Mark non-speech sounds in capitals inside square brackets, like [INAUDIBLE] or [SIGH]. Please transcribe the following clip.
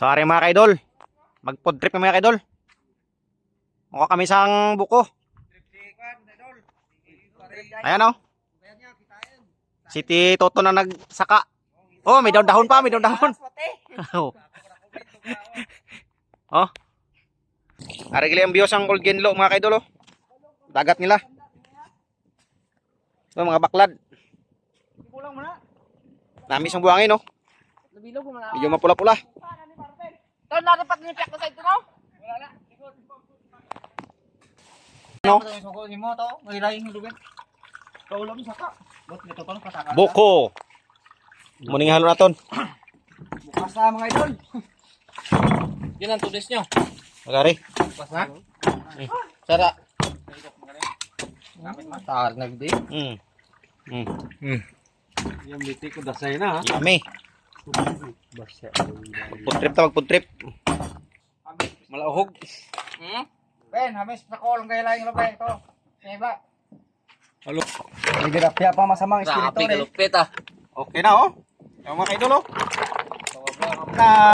Sorry mga kaidol. Mag-food trip kami mga kaidol. Mukha kami sang buko. Ayan oh. Si Ti Toto na nagsaka. Oh, may dahon-dahon pa, may dahon-dahon. [LAUGHS] oh. oh. Arigli ang bios ang Old Genlo mga kaidol oh. Dagat nila. Ito mga baklad. Kulang mo na. Namis ang buhangin oh. Na. Medyo mapula-pula. Ito na dapat nipiak ko sa ito no? Wala na. No? Suko ni mo to. May lahing lugan. Kaulam sa ka. Bot nito to pataka. Buko. Muning halo naton. Bukas na mga idol. Yan ang tulis nyo. Magari. Bukas na. Sara. Tar nagdi. Mm. Mm. Yung biti ko dasay na ha. Yummy. Basya. Food trip ta mag food trip. Malahog. Hmm? Ben, hamis sa kolong kaya lahing lupay ito. Seba. Halo. May dirapya pa masamang espiritu Grabe, galupit ah. Okay na oh. Yung mga kaidol oh. Na